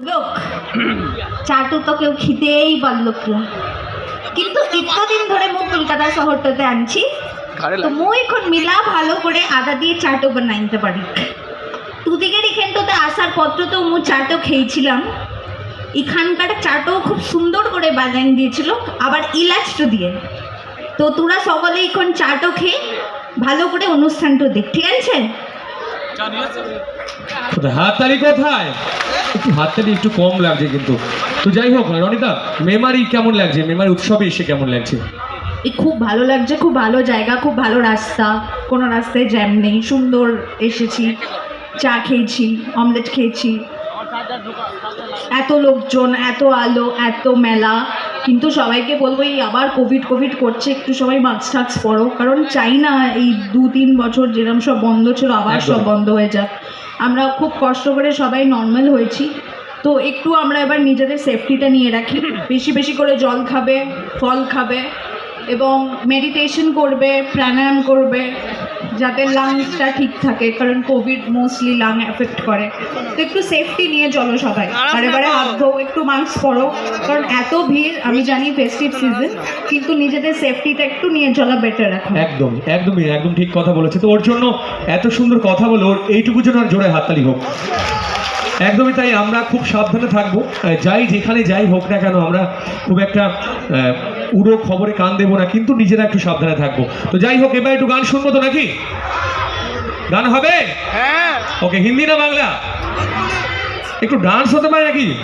লোক চাটু তো কেউ খিদেই পারল না কিন্তু ইতদিন ধরে মু কলকাতা শহরটাতে আনছি তো মু এখন মিলা ভালো করে আদা দিয়ে চাটও বানাইতে পারি। তুদিকের এখানটাতে আসার পত্রতেও মু চাটও খেয়েছিলাম। এখানকার চাটও খুব সুন্দর করে বানাই দিয়েছিল আবার ইলাচটো দিয়ে। তো তোরা সকলে এখন চাটও খেয়ে ভালো করে অনুষ্ঠানটা দেখ ঠিক আছে? হাততালি কোথায়? একটু হাততালি একটু কম লাগছে কিন্তু। তো যাই হোক, রনিতা, মেমারি কেমন লাগছে? মেমারি উৎসবে এসে কেমন লাগছে? এ খুব ভালো লাগছে, খুব ভালো জায়গা, খুব ভালো রাস্তা। কোনো রাস্তায় জ্যাম নেই, সুন্দর এসেছি, চা খেয়েছি, অমলেট খেয়েছি। এত লোকজন, এত আলো, এত মেলা। কিন্তু সবাইকে বলব এই আবার কোভিড কোভিড করছে একটু সবাই মাস্ক টাস্ক পরো। কারণ চাই না এই দু তিন বছর যেরকম সব বন্ধ ছিল আবার সব বন্ধ হয়ে যাক। আমরা খুব কষ্ট করে সবাই নর্মাল হয়েছি। তো একটু আমরা এবার নিজেদের সেফটিটা নিয়ে রাখি। বেশি বেশি করে জল খাবে ফল খাবে এবং মেডিটেশন করবে প্রাণায়াম করবে। যাতে লাংসটা ঠিক থাকে কারণ কোভিড মোস্টলি লাং এফেক্ট করে। তো একটু সেফটি নিয়ে চলো সবাই। বারে বারে হাত ধো একটু মাস্ক পরো কারণ এত ভিড় আমি জানি ফেস্টিভ সিজন কিন্তু নিজেদের সেফটিটা একটু নিয়ে চলা বেটার এখন। একদম একদমই একদম ঠিক কথা বলেছে। তো ওর জন্য এত সুন্দর কথা বলে ওর এইটুকু জন্য আর জোরে হাততালি হোক। একদমই তাই আমরা খুব সাবধানে থাকব। যাই যেখানে যাই হোক না কেন আমরা খুব একটা আহ, উড়ো খবরে কান দেবো না কিন্তু নিজেরা একটু সাবধানে থাকব। তো যাই হোক এবার একটু গান শুনব তো নাকি? গান হবে? ওকে হিন্দি না বাংলা? একটু ডান্স হতে পারে নাকি?